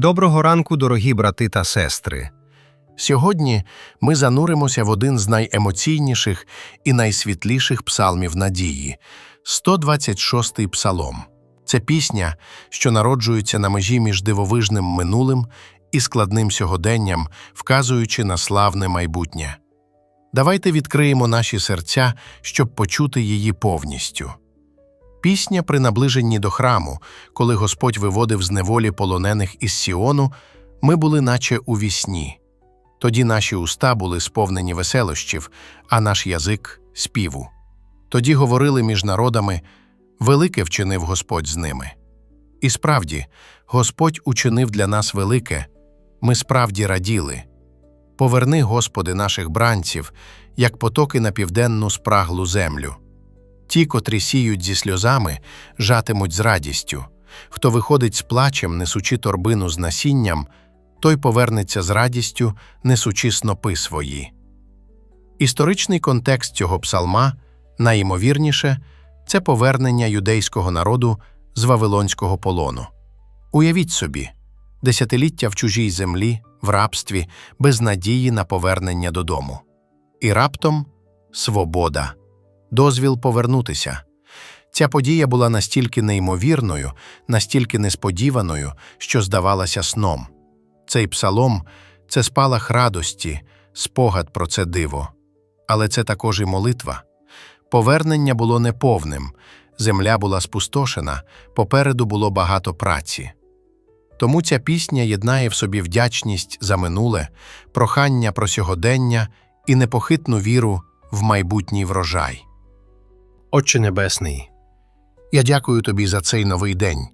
Доброго ранку, дорогі брати та сестри. Сьогодні ми зануримося в один з найемоційніших і найсвітліших псалмів надії 126-й псалом. Це пісня, що народжується на межі між дивовижним минулим і складним сьогоденням, вказуючи на славне майбутнє. Давайте відкриємо наші серця, щоб почути її повністю. Пісня при наближенні до храму, коли Господь виводив з неволі полонених із Сіону, ми були наче у вісні. Тоді наші уста були сповнені веселощів, а наш язик співу. Тоді говорили між народами велике вчинив Господь з ними. І справді, Господь учинив для нас велике, ми справді раділи. Поверни, Господи, наших бранців, як потоки на південну спраглу землю. Ті, котрі сіють зі сльозами, жатимуть з радістю. Хто виходить з плачем, несучи торбину з насінням, той повернеться з радістю, несучи снопи свої. Історичний контекст цього псалма, найімовірніше, це повернення юдейського народу з Вавилонського полону. Уявіть собі, десятиліття в чужій землі, в рабстві, без надії на повернення додому. І раптом свобода, дозвіл повернутися. Ця подія була настільки неймовірною, настільки несподіваною, що здавалася сном. Цей псалом це спалах радості, спогад про це диво. Але це також і молитва. Повернення було неповним, земля була спустошена, попереду було багато праці. Тому ця пісня єднає в собі вдячність за минуле, прохання про сьогодення і непохитну віру в майбутній врожай. Отче Небесний, Я дякую тобі за цей новий день,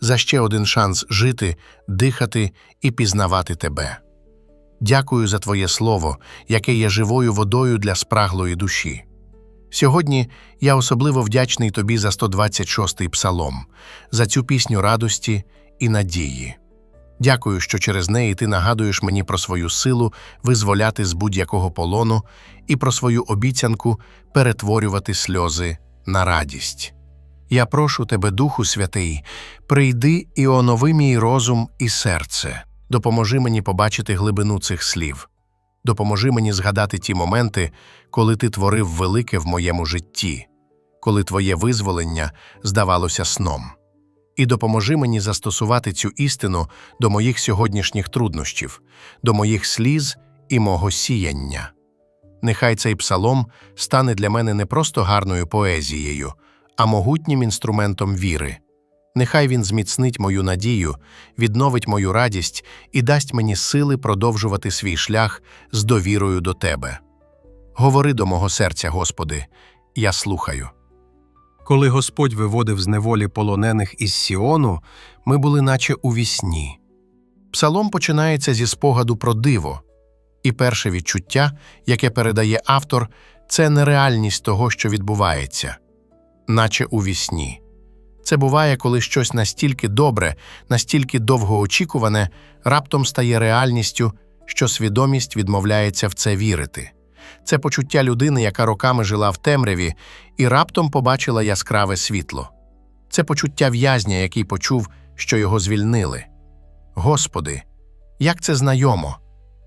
за ще один шанс жити, дихати і пізнавати тебе. Дякую за Твоє слово, яке є живою водою для спраглої душі. Сьогодні я особливо вдячний тобі за 126-й псалом, за цю пісню радості і надії. Дякую, що через неї ти нагадуєш мені про свою силу визволяти з будь-якого полону і про свою обіцянку перетворювати сльози на радість. Я прошу тебе, Духу Святий, прийди і онови мій розум і серце. Допоможи мені побачити глибину цих слів. Допоможи мені згадати ті моменти, коли ти творив велике в моєму житті, коли твоє визволення здавалося сном. І допоможи мені застосувати цю істину до моїх сьогоднішніх труднощів, до моїх сліз і мого сіяння. Нехай цей псалом стане для мене не просто гарною поезією, а могутнім інструментом віри. Нехай він зміцнить мою надію, відновить мою радість і дасть мені сили продовжувати свій шлях з довірою до Тебе. Говори до мого серця, Господи, я слухаю. Коли Господь виводив з неволі полонених із Сіону, Ми були наче у вісні. Псалом починається зі спогаду про диво, і перше відчуття, яке передає автор, це нереальність того, що відбувається, наче у вісні. Це буває, коли щось настільки добре, настільки довгоочікуване, раптом стає реальністю, що свідомість відмовляється в це вірити. Це почуття людини, яка роками жила в темряві і раптом побачила яскраве світло. Це почуття в'язня, який почув, що його звільнили. Господи, як це знайомо!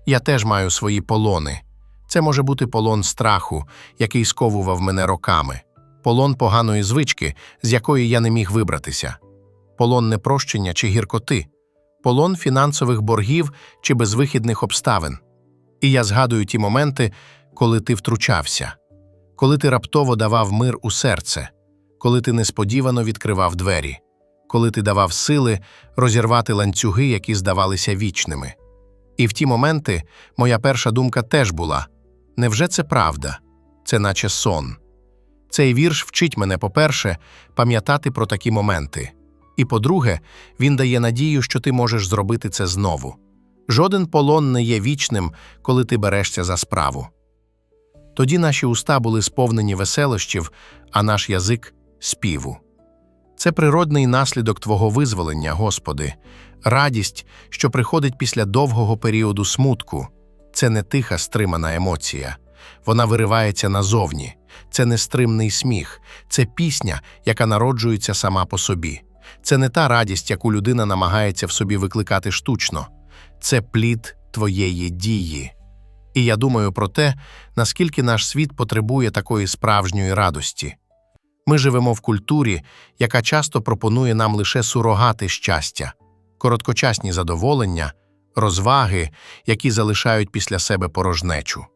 Я теж маю свої полони. Це може бути полон страху, який сковував мене роками, полон поганої звички, з якої я не міг вибратися, полон непрощення чи гіркоти, полон фінансових боргів чи безвихідних обставин. І я згадую ті моменти, коли ти втручався, коли ти раптово давав мир у серце, коли ти несподівано відкривав двері, коли ти давав сили розірвати ланцюги, які здавалися вічними. І в ті моменти моя перша думка теж була: невже це правда? Це наче сон. Цей вірш вчить мене, по-перше, пам'ятати про такі моменти. І по-друге, він дає надію, що ти можеш зробити це знову. Жоден полон не є вічним, коли ти берешся за справу. Тоді наші уста були сповнені веселощів, а наш язик співу. Це природний наслідок Твого визволення, Господи, радість, що приходить після довгого періоду смутку. Це не тиха стримана емоція. Вона виривається назовні. Це нестримний сміх, це пісня, яка народжується сама по собі. Це не та радість, яку людина намагається в собі викликати штучно, це плід твоєї дії. І я думаю про те, наскільки наш світ потребує такої справжньої радості. Ми живемо в культурі, яка часто пропонує нам лише сурогати щастя, короткочасні задоволення, розваги, які залишають після себе порожнечу.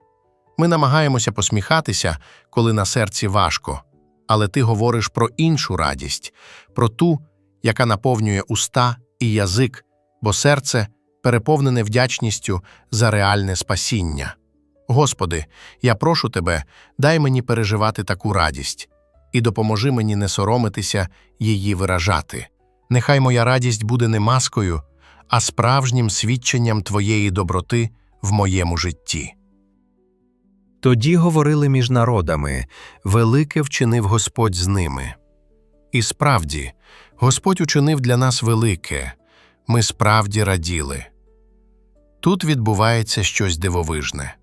Ми намагаємося посміхатися, коли на серці важко, але ти говориш про іншу радість, про ту, яка наповнює уста і язик, бо серце переповнене вдячністю за реальне спасіння. Господи, я прошу Тебе, дай мені переживати таку радість і допоможи мені не соромитися її виражати. Нехай моя радість буде не маскою, а справжнім свідченням Твоєї доброти в моєму житті. Тоді говорили між народами велике вчинив Господь з ними. І справді, Господь учинив для нас велике, ми справді раділи. Тут відбувається щось дивовижне.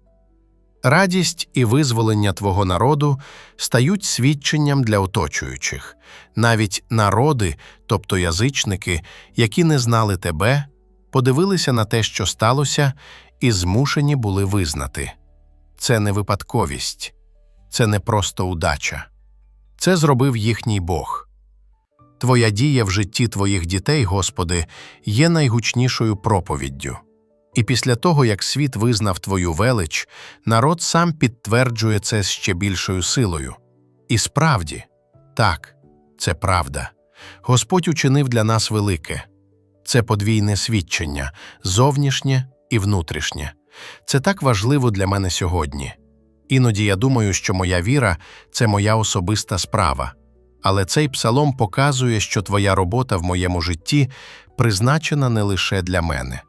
Радість і визволення Твого народу стають свідченням для оточуючих. Навіть народи, тобто язичники, які не знали Тебе, подивилися на те, що сталося, і змушені були визнати. Це не випадковість, це не просто удача. Це зробив їхній Бог. Твоя дія в житті твоїх дітей, Господи, є найгучнішою проповіддю. І після того, як світ визнав Твою велич, народ сам підтверджує це з ще більшою силою. І справді, так, це правда. Господь учинив для нас велике. Це подвійне свідчення, зовнішнє і внутрішнє. Це так важливо для мене сьогодні. Іноді я думаю, що моя віра це моя особиста справа. Але цей псалом показує, що твоя робота в моєму житті призначена не лише для мене.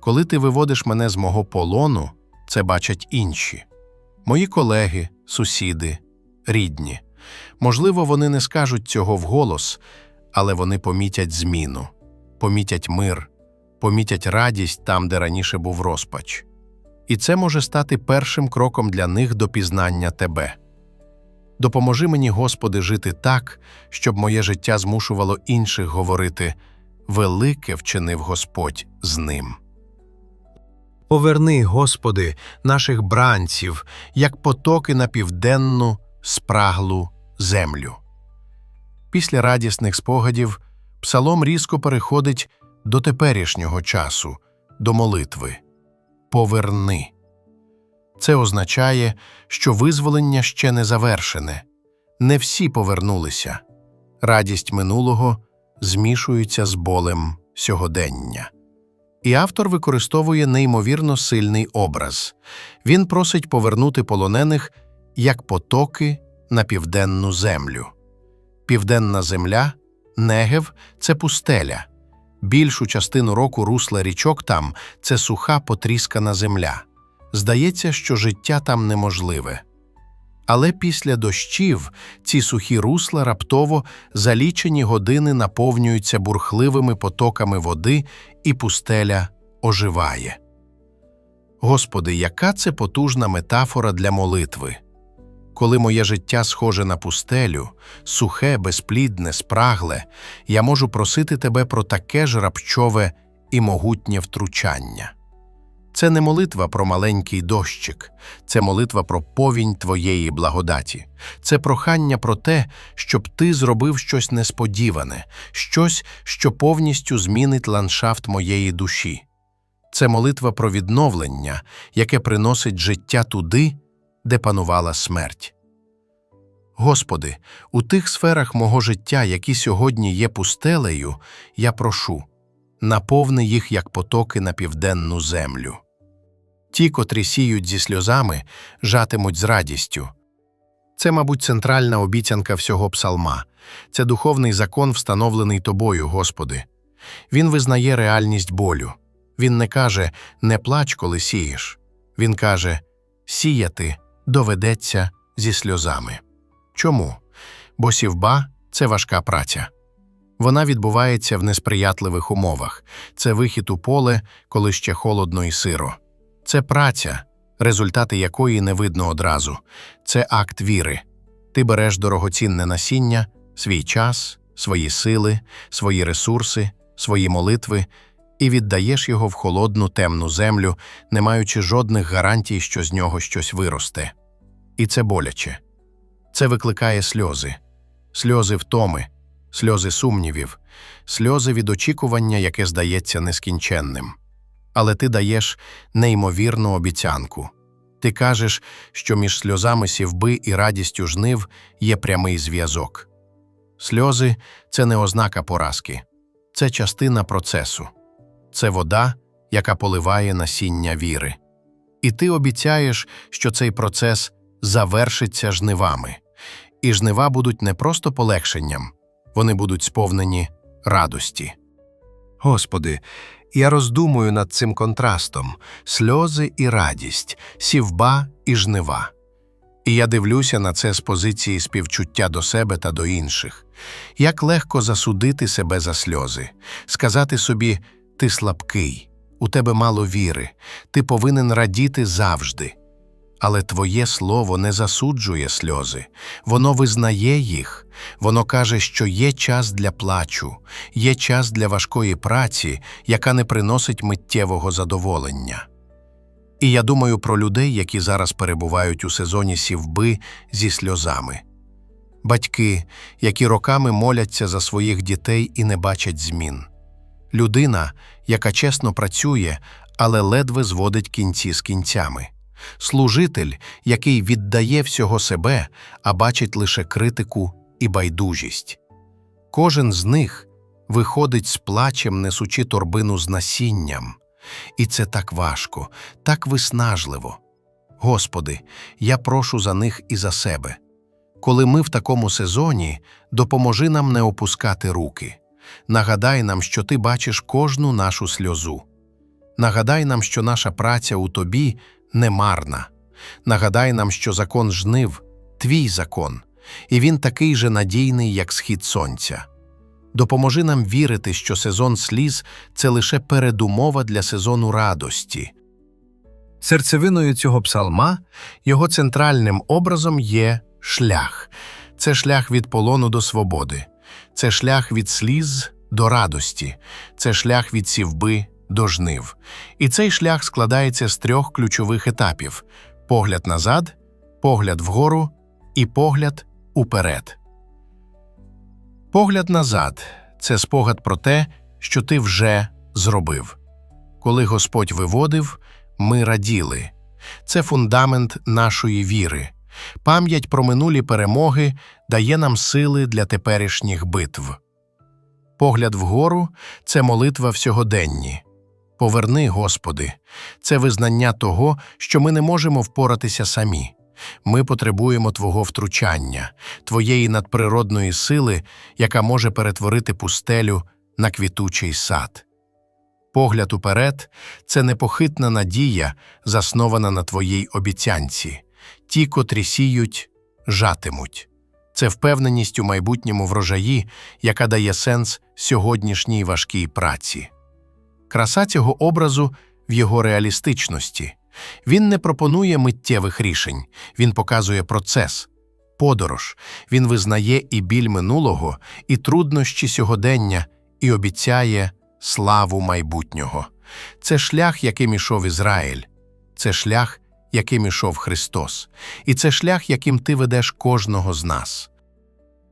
Коли ти виводиш мене з мого полону, це бачать інші мої колеги, сусіди, рідні. Можливо, вони не скажуть цього вголос, але вони помітять зміну, помітять мир, помітять радість там, де раніше був розпач. І це може стати першим кроком для них до пізнання тебе. Допоможи мені, Господи, жити так, щоб моє життя змушувало інших говорити велике вчинив Господь з ним. Поверни, Господи, наших бранців, як потоки на південну спраглу землю. Після радісних спогадів псалом різко переходить до теперішнього часу, до молитви. Поверни. Це означає, що визволення ще не завершене. Не всі повернулися. Радість минулого змішується з болем сьогодення. І автор використовує неймовірно сильний образ. Він просить повернути полонених як потоки на південну землю. Південна земля, Негев це пустеля. Більшу частину року русла річок там це суха потріскана земля. Здається, що життя там неможливе. Але після дощів ці сухі русла раптово за лічені години наповнюються бурхливими потоками води, і пустеля оживає. Господи, яка це потужна метафора для молитви! Коли моє життя схоже на пустелю, сухе, безплідне, спрагле, я можу просити тебе про таке ж рапчове і могутнє втручання. Це не молитва про маленький дощик, це молитва про повінь твоєї благодаті, це прохання про те, щоб ти зробив щось несподіване, щось, що повністю змінить ландшафт моєї душі. Це молитва про відновлення, яке приносить життя туди, де панувала смерть. Господи, у тих сферах мого життя, які сьогодні є пустелею, я прошу, наповни їх як потоки на південну землю. Ті, котрі сіють зі сльозами, жатимуть з радістю. Це, мабуть, центральна обіцянка всього псалма, це духовний закон, встановлений тобою, Господи. Він визнає реальність болю. Він не каже не плач, коли сієш. Він каже сіяти доведеться зі сльозами. Чому? Бо сівба це важка праця. Вона відбувається в несприятливих умовах. Це вихід у поле, коли ще холодно і сиро. Це праця, результати якої не видно одразу. Це акт віри. Ти береш дорогоцінне насіння, свій час, свої сили, свої ресурси, свої молитви і віддаєш його в холодну темну землю, не маючи жодних гарантій, що з нього щось виросте. І це боляче. Це викликає сльози, сльози втоми, сльози сумнівів, сльози від очікування, яке здається нескінченним. Але ти даєш неймовірну обіцянку. Ти кажеш, що між сльозами сівби і радістю жнив є прямий зв'язок. Сльози це не ознака поразки, це частина процесу, це вода, яка поливає насіння віри. І ти обіцяєш, що цей процес завершиться жнивами, і жнива будуть не просто полегшенням, вони будуть сповнені радості. Господи, я роздумую над цим контрастом сльози і радість, сівба і жнива. І я дивлюся на це з позиції співчуття до себе та до інших. Як легко засудити себе за сльози, сказати собі ти слабкий, у тебе мало віри, ти повинен радіти завжди. Але твоє слово не засуджує сльози, воно визнає їх, воно каже, що є час для плачу, є час для важкої праці, яка не приносить миттєвого задоволення. І я думаю про людей, які зараз перебувають у сезоні сівби зі сльозами. Батьки, які роками моляться за своїх дітей і не бачать змін. Людина, яка чесно працює, але ледве зводить кінці з кінцями. Служитель, який віддає всього себе, а бачить лише критику і байдужість. Кожен з них виходить з плачем, несучи торбину з насінням. І це так важко, так виснажливо. Господи, я прошу за них і за себе. Коли ми в такому сезоні, допоможи нам не опускати руки. Нагадай нам, що Ти бачиш кожну нашу сльозу. Нагадай нам, що наша праця у Тобі не марна. Нагадай нам, що закон жнив твій закон, і він такий же надійний, як схід сонця. Допоможи нам вірити, що сезон сліз це лише передумова для сезону радості. Серцевиною цього псалма Його центральним образом є шлях. Це шлях від полону до свободи, це шлях від сліз до радості, це шлях від сівби до жнив. І цей шлях складається з трьох ключових етапів: погляд назад, погляд вгору і погляд уперед. Погляд назад це спогад про те, що ти вже зробив. Коли Господь виводив, ми раділи. Це фундамент нашої віри. Пам'ять про минулі перемоги дає нам сили для теперішніх битв. Погляд вгору це молитва всьогоденні. Поверни, Господи, це визнання того, що ми не можемо впоратися самі. Ми потребуємо Твого втручання, Твоєї надприродної сили, яка може перетворити пустелю на квітучий сад. Погляд уперед це непохитна надія, заснована на Твоїй обіцянці. Ті, котрі сіють, жатимуть. Це впевненість у майбутньому врожаї, яка дає сенс сьогоднішній важкій праці. Краса цього образу в його реалістичності. Він не пропонує миттєвих рішень, він показує процес, подорож, він визнає і біль минулого, і труднощі сьогодення, і обіцяє славу майбутнього. Це шлях, яким ішов Ізраїль, це шлях, яким ішов Христос, і це шлях, яким ти ведеш кожного з нас.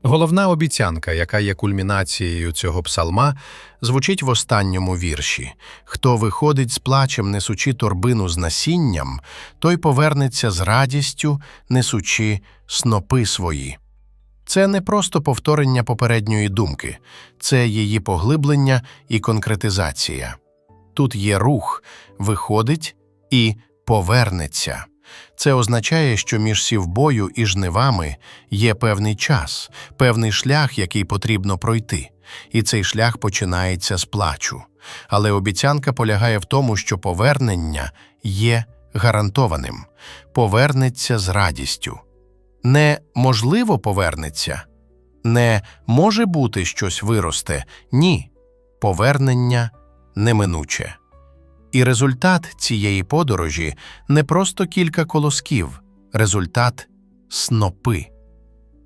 Головна обіцянка, яка є кульмінацією цього псалма, звучить в останньому вірші Хто виходить з плачем, несучи торбину з насінням, той повернеться з радістю, несучи снопи свої. Це не просто повторення попередньої думки, це її поглиблення і конкретизація. Тут є рух, виходить і повернеться. Це означає, що між сівбою і жнивами є певний час, певний шлях, який потрібно пройти, і цей шлях починається з плачу. Але обіцянка полягає в тому, що повернення є гарантованим, повернеться з радістю. Не можливо повернеться, не може бути щось виросте, ні, повернення неминуче. І результат цієї подорожі не просто кілька колосків, результат снопи.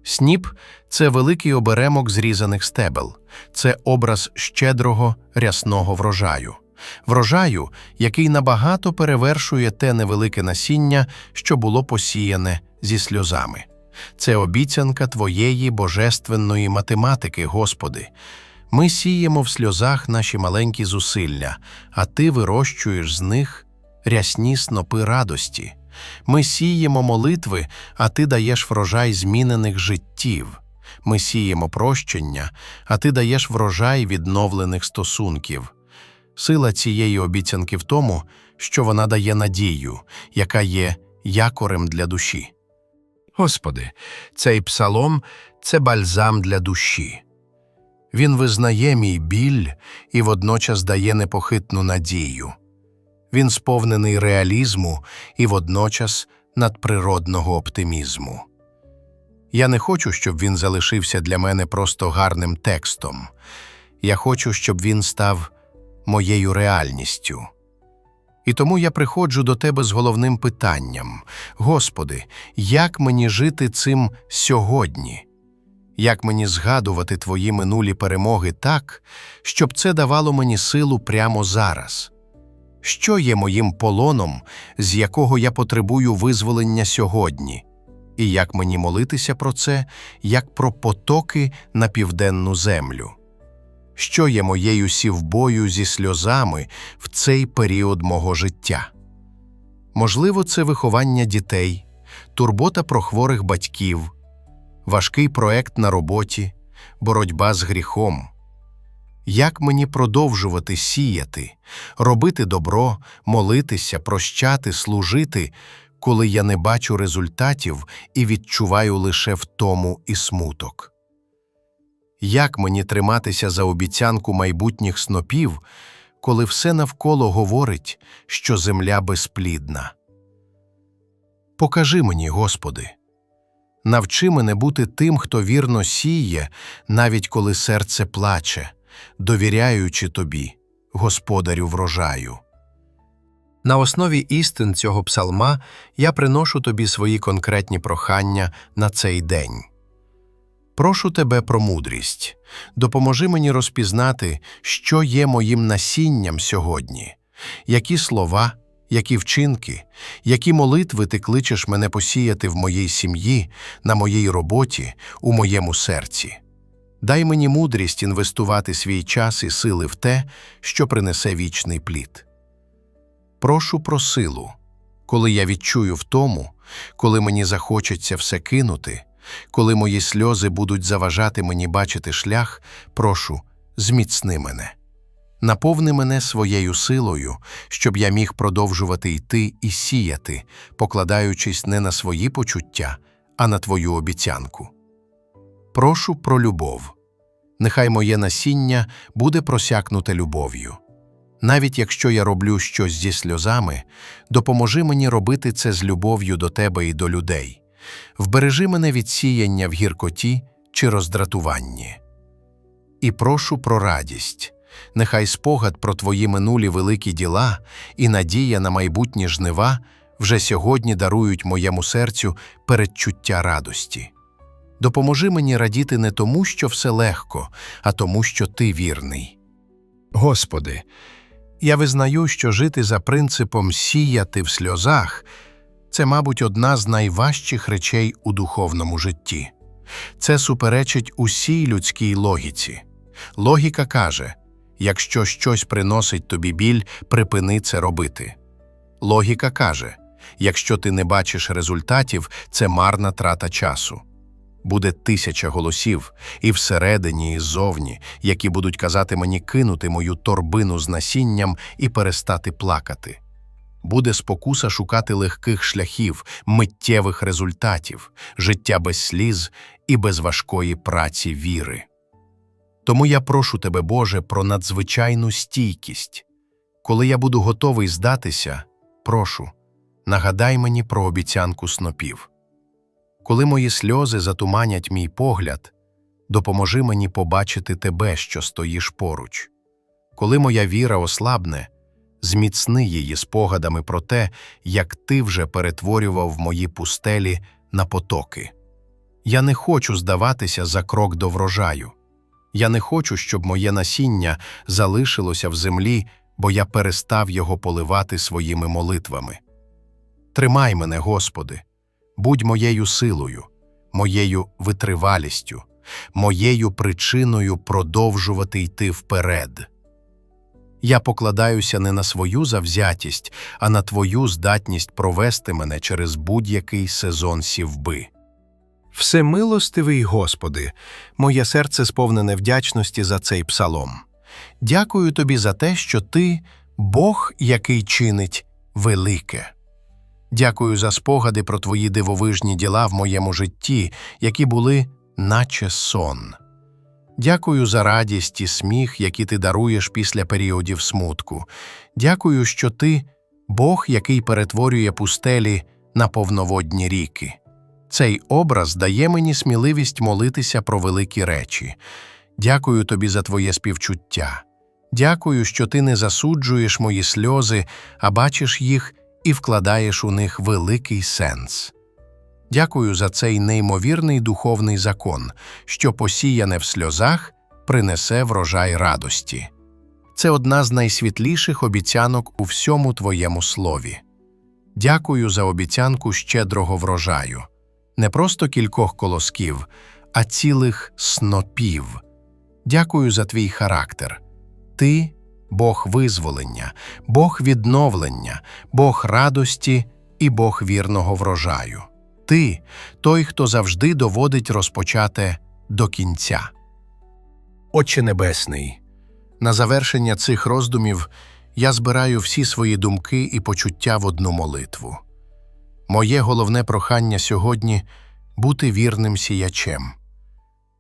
Сніп це великий оберемок зрізаних стебел, це образ щедрого рясного врожаю. Врожаю, який набагато перевершує те невелике насіння, що було посіяне зі сльозами. Це обіцянка Твоєї божественної математики, Господи. Ми сіємо в сльозах наші маленькі зусилля, а Ти вирощуєш з них рясні снопи радості. Ми сіємо молитви, а Ти даєш врожай змінених життів. Ми сіємо прощення, а Ти даєш врожай відновлених стосунків. Сила цієї обіцянки в тому, що вона дає надію, яка є якорем для душі. Господи, цей псалом це бальзам для душі. Він визнає мій біль і водночас дає непохитну надію. Він сповнений реалізму і водночас надприродного оптимізму. Я не хочу, щоб він залишився для мене просто гарним текстом. Я хочу, щоб він став моєю реальністю. І тому я приходжу до тебе з головним питанням: Господи, як мені жити цим сьогодні? Як мені згадувати твої минулі перемоги так, щоб це давало мені силу прямо зараз? Що є моїм полоном, з якого я потребую визволення сьогодні? І як мені молитися про це, як про потоки на південну землю? Що є моєю сівбою зі сльозами в цей період мого життя? Можливо, це виховання дітей, турбота про хворих батьків, важкий проект на роботі, боротьба з гріхом. Як мені продовжувати сіяти, робити добро, молитися, прощати, служити, коли я не бачу результатів і відчуваю лише втому і смуток? Як мені триматися за обіцянку майбутніх снопів, коли все навколо говорить, що земля безплідна? Покажи мені, Господи, навчи мене бути тим, хто вірно сіє, навіть коли серце плаче, довіряючи Тобі, Господарю врожаю. На основі істин цього псалма я приношу тобі свої конкретні прохання на цей день. Прошу тебе про мудрість. Допоможи мені розпізнати, що є моїм насінням сьогодні, які слова, які вчинки, які молитви ти кличеш мене посіяти в моїй сім'ї, на моїй роботі, у моєму серці. Дай мені мудрість інвестувати свій час і сили в те, що принесе вічний плід. Прошу про силу, коли я відчую втому, коли мені захочеться все кинути, коли мої сльози будуть заважати мені бачити шлях, прошу, зміцни мене. Наповни мене своєю силою, щоб я міг продовжувати йти і сіяти, покладаючись не на свої почуття, а на твою обіцянку. Прошу про любов. Нехай моє насіння буде просякнуте любов'ю. Навіть якщо я роблю щось зі сльозами, допоможи мені робити це з любов'ю до тебе і до людей. Вбережи мене від сіяння в гіркоті чи роздратуванні. І прошу про радість. Нехай спогад про твої минулі великі діла і надія на майбутні жнива вже сьогодні дарують моєму серцю передчуття радості. Допоможи мені радіти не тому, що все легко, а тому, що ти вірний. Господи, я визнаю, що жити за принципом сіяти в сльозах це, мабуть, одна з найважчих речей у духовному житті. Це суперечить усій людській логіці. Логіка каже: якщо щось приносить тобі біль, припини це робити. Логіка каже: якщо ти не бачиш результатів, це марна трата часу. Буде тисяча голосів і всередині, і ззовні, які будуть казати мені кинути мою торбину з насінням і перестати плакати. Буде спокуса шукати легких шляхів, миттєвих результатів, життя без сліз і без важкої праці віри. Тому я прошу тебе, Боже, про надзвичайну стійкість. Коли я буду готовий здатися, прошу, нагадай мені про обіцянку снопів. Коли мої сльози затуманять мій погляд, допоможи мені побачити тебе, що стоїш поруч. Коли моя віра ослабне, зміцни її спогадами про те, як ти вже перетворював мої пустелі на потоки. Я не хочу здаватися за крок до врожаю. Я не хочу, щоб моє насіння залишилося в землі, бо я перестав його поливати своїми молитвами. Тримай мене, Господи, будь моєю силою, моєю витривалістю, моєю причиною продовжувати йти вперед. Я покладаюся не на свою завзятість, а на Твою здатність провести мене через будь-який сезон сівби. Всемилостивий Господи, моє серце сповнене вдячності за цей псалом. Дякую Тобі за те, що Ти Бог, який чинить велике. Дякую за спогади про Твої дивовижні діла в моєму житті, які були наче сон. Дякую за радість і сміх, які ти даруєш після періодів смутку. Дякую, що ти Бог, який перетворює пустелі на повноводні ріки. Цей образ дає мені сміливість молитися про великі речі. Дякую тобі за твоє співчуття. Дякую, що ти не засуджуєш мої сльози, а бачиш їх і вкладаєш у них великий сенс. Дякую за цей неймовірний духовний закон, що посіяне в сльозах принесе врожай радості. Це одна з найсвітліших обіцянок у всьому твоєму слові. Дякую за обіцянку щедрого врожаю, не просто кількох колосків, а цілих снопів. Дякую за твій характер. Ти Бог визволення, Бог відновлення, Бог радості і Бог вірного врожаю. Ти той, хто завжди доводить розпочате до кінця. Отче Небесний, на завершення цих роздумів я збираю всі свої думки і почуття в одну молитву. Моє головне прохання сьогодні бути вірним сіячем.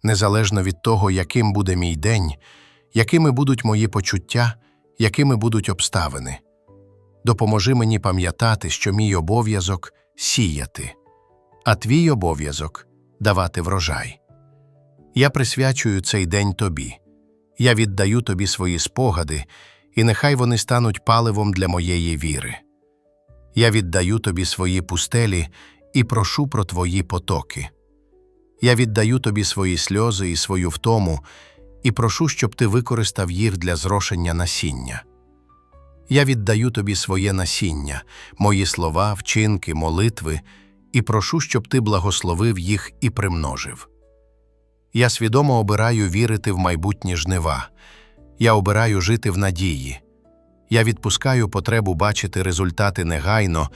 Незалежно від того, яким буде мій день, якими будуть мої почуття, якими будуть обставини. Допоможи мені пам'ятати, що мій обов'язок сіяти, а твій обов'язок давати врожай. Я присвячую цей день тобі. Я віддаю тобі свої спогади, і нехай вони стануть паливом для моєї віри. Я віддаю тобі свої пустелі і прошу про твої потоки. Я віддаю тобі свої сльози і свою втому, і прошу, щоб ти використав їх для зрошення насіння. Я віддаю тобі своє насіння, мої слова, вчинки, молитви, і прошу, щоб ти благословив їх і примножив. Я свідомо обираю вірити в майбутні жнива. Я обираю жити в надії. Я відпускаю потребу бачити результати негайно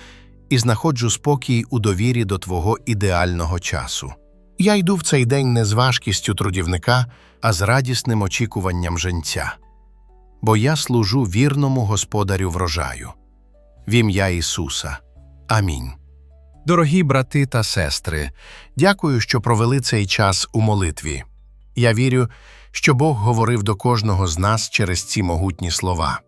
і знаходжу спокій у довірі до Твого ідеального часу. Я йду в цей день не з важкістю трудівника, а з радісним очікуванням женця. Бо я служу вірному господарю врожаю. В ім'я Ісуса. Амінь. Дорогі брати та сестри, дякую, що провели цей час у молитві. Я вірю, що Бог говорив до кожного з нас через ці могутні слова.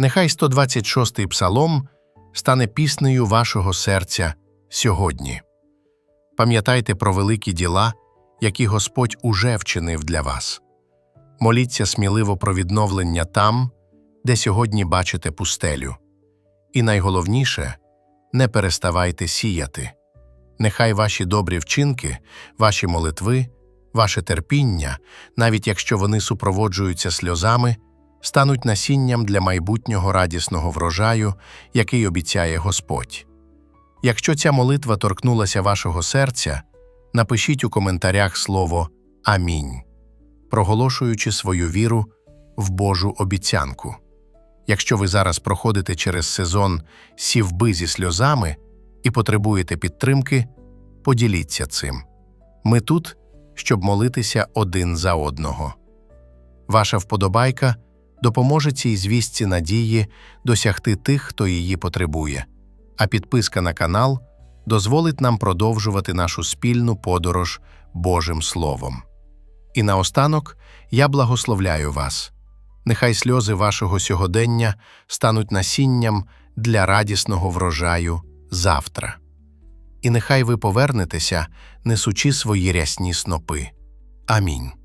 Нехай 126-й псалом стане піснею вашого серця сьогодні. Пам'ятайте про великі діла, які Господь уже вчинив для вас. Моліться сміливо про відновлення там, де сьогодні бачите пустелю. І найголовніше не переставайте сіяти. Нехай ваші добрі вчинки, ваші молитви, ваше терпіння, навіть якщо вони супроводжуються сльозами, стануть насінням для майбутнього радісного врожаю, який обіцяє Господь. Якщо ця молитва торкнулася вашого серця, напишіть у коментарях слово Амінь, проголошуючи свою віру в Божу обіцянку. Якщо ви зараз проходите через сезон сівби зі сльозами і потребуєте підтримки, поділіться цим. Ми тут, щоб молитися один за одного. Ваша вподобайка допоможе цій звістці надії досягти тих, хто її потребує, а підписка на канал дозволить нам продовжувати нашу спільну подорож Божим Словом. І наостанок я благословляю вас. Нехай сльози вашого сьогодення стануть насінням для радісного врожаю завтра. І нехай ви повернетеся, несучи свої рясні снопи. Амінь.